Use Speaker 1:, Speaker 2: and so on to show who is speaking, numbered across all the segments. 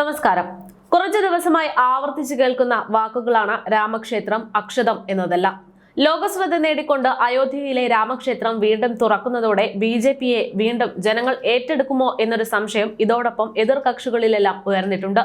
Speaker 1: നമസ്കാരം. കുറച്ചു ദിവസമായി ആവർത്തിച്ചു കേൾക്കുന്ന വാക്കുകളാണ് രാമക്ഷേത്രം അക്ഷതം എന്നതെല്ലാം. ലോകശ്രദ്ധ നേടിക്കൊണ്ട് അയോധ്യയിലെ രാമക്ഷേത്രം വീണ്ടും തുറക്കുന്നതോടെ ബി ജെ പിയെ വീണ്ടും ജനങ്ങൾ ഏറ്റെടുക്കുമോ എന്നൊരു സംശയം ഇതോടൊപ്പം എതിർകക്ഷികളിലെല്ലാം ഉയർന്നിട്ടുണ്ട്.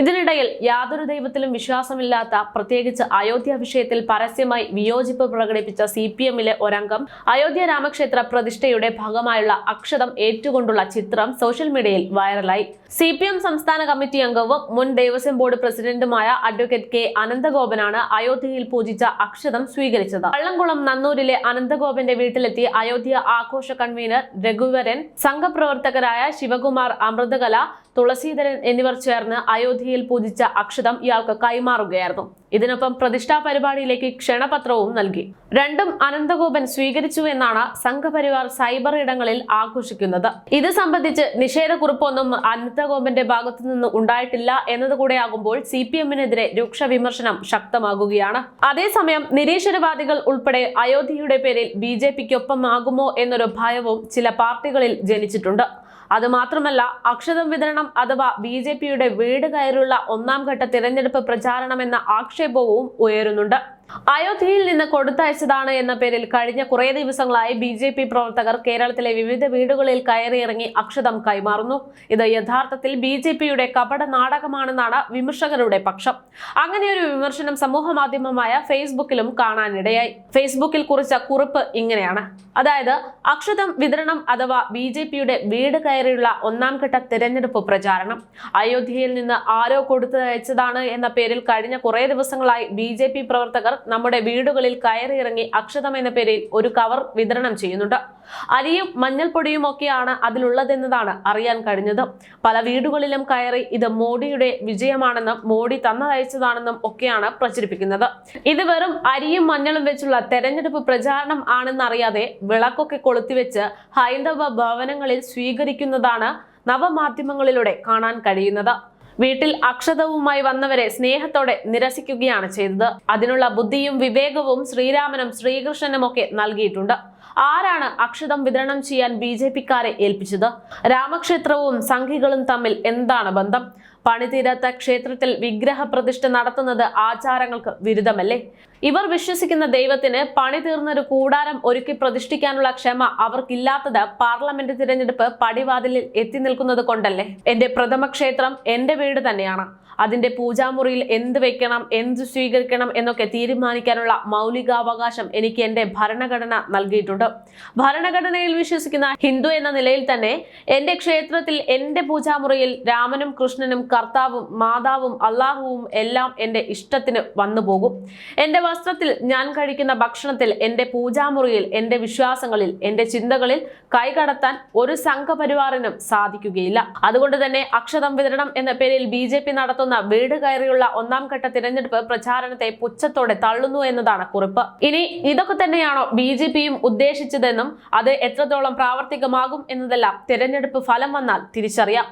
Speaker 1: ഇതിനിടയിൽ യാതൊരു ദൈവത്തിലും വിശ്വാസമില്ലാത്ത പ്രത്യേകിച്ച് അയോധ്യ വിഷയത്തിൽ പരസ്യമായി വിയോജിപ്പ് പ്രകടിപ്പിച്ച സി പി എമ്മിലെ ഒരംഗം അയോധ്യ രാമക്ഷേത്ര പ്രതിഷ്ഠയുടെ ഭാഗമായുള്ള അക്ഷതം ഏറ്റുകൊണ്ടുള്ള ചിത്രം സോഷ്യൽ മീഡിയയിൽ വൈറലായി. സി പി എം സംസ്ഥാന കമ്മിറ്റി അംഗവും മുൻ ദേവസ്വം ബോർഡ് പ്രസിഡന്റുമായ അഡ്വക്കേറ്റ് കെ അനന്തഗോപനാണ് അയോധ്യയിൽ പൂജിച്ച അക്ഷതം സ്വീകരിച്ചത്. വള്ളംകുളം നന്നൂരിലെ അനന്തഗോപന്റെ വീട്ടിലെത്തി അയോധ്യ ആഘോഷ കൺവീനർ രഘുവരൻ സംഘപ്രവർത്തകരായ ശിവകുമാർ അമൃതകല തുളസീധരൻ എന്നിവർ ചേർന്ന് അയോധ്യയിൽ പൂജിച്ച അക്ഷതം ഇയാൾക്ക് കൈമാറുകയായിരുന്നു. ഇതിനൊപ്പം പ്രതിഷ്ഠാ പരിപാടിയിലേക്ക് ക്ഷണപത്രവും നൽകി. രണ്ടും അനന്തഗോപൻ സ്വീകരിച്ചു എന്നാണ് സംഘപരിവാർ സൈബർ ഇടങ്ങളിൽ ആഘോഷിക്കുന്നത്. ഇത് സംബന്ധിച്ച് നിഷേധക്കുറിപ്പൊന്നും അനന്തഗോപന്റെ ഭാഗത്തു നിന്ന് ഉണ്ടായിട്ടില്ല എന്നതുകൂടെയാകുമ്പോൾ സി പി എമ്മിനെതിരെ രൂക്ഷ വിമർശനം ശക്തമാകുകയാണ്. അതേസമയം നിരീശ്വരവാദികൾ ഉൾപ്പെടെ അയോധ്യയുടെ പേരിൽ ബി ജെ പിക്കൊപ്പമാകുമോ എന്നൊരു ഭയവും ചില പാർട്ടികളിൽ ജനിച്ചിട്ടുണ്ട്. അതുമാത്രമല്ല അക്ഷതം വിതരണം അഥവാ ബി ജെ പിയുടെ വീട് കയറിയുള്ള ഒന്നാം ഘട്ട തിരഞ്ഞെടുപ്പ് പ്രചാരണം എന്ന ആക്ഷേപവും ഉയരുന്നുണ്ട്. അയോധ്യയിൽ നിന്ന് കൊടുത്തയച്ചതാണ് എന്ന പേരിൽ കഴിഞ്ഞ കുറേ ദിവസങ്ങളായി ബി ജെ പി പ്രവർത്തകർ കേരളത്തിലെ വിവിധ വീടുകളിൽ കയറിയിറങ്ങി അക്ഷതം കൈമാറുന്നു. ഇത് യഥാർത്ഥത്തിൽ ബി ജെ പിയുടെ കപട നാടകമാണെന്നാണ് വിമർശകരുടെ പക്ഷം. അങ്ങനെയൊരു വിമർശനം സമൂഹ മാധ്യമമായ ഫേസ്ബുക്കിലും കാണാനിടയായി. ഫേസ്ബുക്കിൽ കുറിച്ച കുറിപ്പ് ഇങ്ങനെയാണ്. അതായത് അക്ഷതം വിതരണം അഥവാ ബി ജെ പിയുടെ വീട് കയറിയുള്ള ഒന്നാം ഘട്ട തിരഞ്ഞെടുപ്പ് പ്രചാരണം. അയോധ്യയിൽ നിന്ന് ആരോ കൊടുത്തയച്ചതാണ് എന്ന പേരിൽ കഴിഞ്ഞ കുറേ ദിവസങ്ങളായി ബി പ്രവർത്തകർ നമ്മുടെ വീടുകളിൽ കയറിയിറങ്ങി അക്ഷതം എന്ന പേരിൽ ഒരു കവർ വിതരണം ചെയ്യുന്നുണ്ട്. അരിയും മഞ്ഞൾപ്പൊടിയും ഒക്കെയാണ് അതിലുള്ളതെന്നതാണ് അറിയാൻ കഴിഞ്ഞത്. പല വീടുകളിലും കയറി ഇത് മോഡിയുടെ വിജയമാണെന്നും മോഡി തന്നതയച്ചതാണെന്നും ഒക്കെയാണ് പ്രചരിപ്പിക്കുന്നത്. ഇത് വെറും അരിയും മഞ്ഞളും വെച്ചുള്ള തെരഞ്ഞെടുപ്പ് പ്രചാരണം ആണെന്നറിയാതെ വിളക്കൊക്കെ കൊളുത്തിവെച്ച് ഹൈന്ദവ ഭവനങ്ങളിൽ സ്വീകരിക്കുന്നതാണ് നവമാധ്യമങ്ങളിലൂടെ കാണാൻ കഴിയുന്നത്. വീട്ടിൽ അക്ഷതവുമായി വന്നവരെ സ്നേഹത്തോടെ നിരസിക്കുകയാണ് ചെയ്തത്. അതിനുള്ള ബുദ്ധിയും വിവേകവും ശ്രീരാമനും ശ്രീകൃഷ്ണനും ഒക്കെ നൽകിയിട്ടുണ്ട്. ആരാണ് അക്ഷതം വിതരണം ചെയ്യാൻ ബി ജെ പിക്കാരെ ഏൽപ്പിച്ചത്? രാമക്ഷേത്രവും സംഘികളും തമ്മിൽ എന്താണ് ബന്ധം? പണിതീരാത്ത ക്ഷേത്രത്തിൽ വിഗ്രഹ പ്രതിഷ്ഠ നടത്തുന്നത് ആചാരങ്ങൾക്ക് വിരുദ്ധമല്ലേ? ഇവർ വിശ്വസിക്കുന്ന ദൈവത്തിന് പണി തീർന്നൊരു കൂടാരം ഒരുക്കി പ്രതിഷ്ഠിക്കാനുള്ള ക്ഷമ അവർക്കില്ലാത്തത് പാർലമെന്റ് തിരഞ്ഞെടുപ്പ് പടിവാതിലിൽ എത്തി നിൽക്കുന്നത് കൊണ്ടല്ലേ? എന്റെ പ്രഥമ ക്ഷേത്രം എന്റെ വീട് തന്നെയാണ്. അതിന്റെ പൂജാമുറിയിൽ എന്ത് വെക്കണം എന്ത് സ്വീകരിക്കണം എന്നൊക്കെ തീരുമാനിക്കാനുള്ള മൗലികാവകാശം എനിക്ക് എന്റെ ഭരണഘടന നൽകിയിട്ടുണ്ട്. ഭരണഘടനയിൽ വിശ്വസിക്കുന്ന ഹിന്ദു എന്ന നിലയിൽ തന്നെ എന്റെ ക്ഷേത്രത്തിൽ എന്റെ പൂജാമുറിയിൽ രാമനും കൃഷ്ണനും കർത്താവും മാതാവും അള്ളാഹുവും എല്ലാം എന്റെ ഇഷ്ടത്തിന് വന്നു പോകും. എന്റെ വസ്ത്രത്തിൽ ഞാൻ കഴിക്കുന്ന ഭക്ഷണത്തിൽ എന്റെ പൂജാമുറിയിൽ എന്റെ വിശ്വാസങ്ങളിൽ എന്റെ ചിന്തകളിൽ കൈകടത്താൻ ഒരു സംഘപരിവാറിനും സാധിക്കുകയില്ല. അതുകൊണ്ട് തന്നെ അക്ഷതം വിതരണം എന്ന പേരിൽ ബി ജെ പി നടത്തുന്ന വീട് കയറിയുള്ള ഒന്നാം ഘട്ട തിരഞ്ഞെടുപ്പ് പ്രചാരണത്തെ പുച്ഛത്തോടെ തള്ളുന്നു എന്നതാണ് കുറിപ്പ്. ഇനി ഇതൊക്കെ തന്നെയാണോ ബി ജെ പിയും ഉദ്ദേശിച്ചതെന്നും അത് എത്രത്തോളം പ്രാവർത്തികമാകും എന്നതെല്ലാം തിരഞ്ഞെടുപ്പ് ഫലം വന്നാൽ തിരിച്ചറിയാം.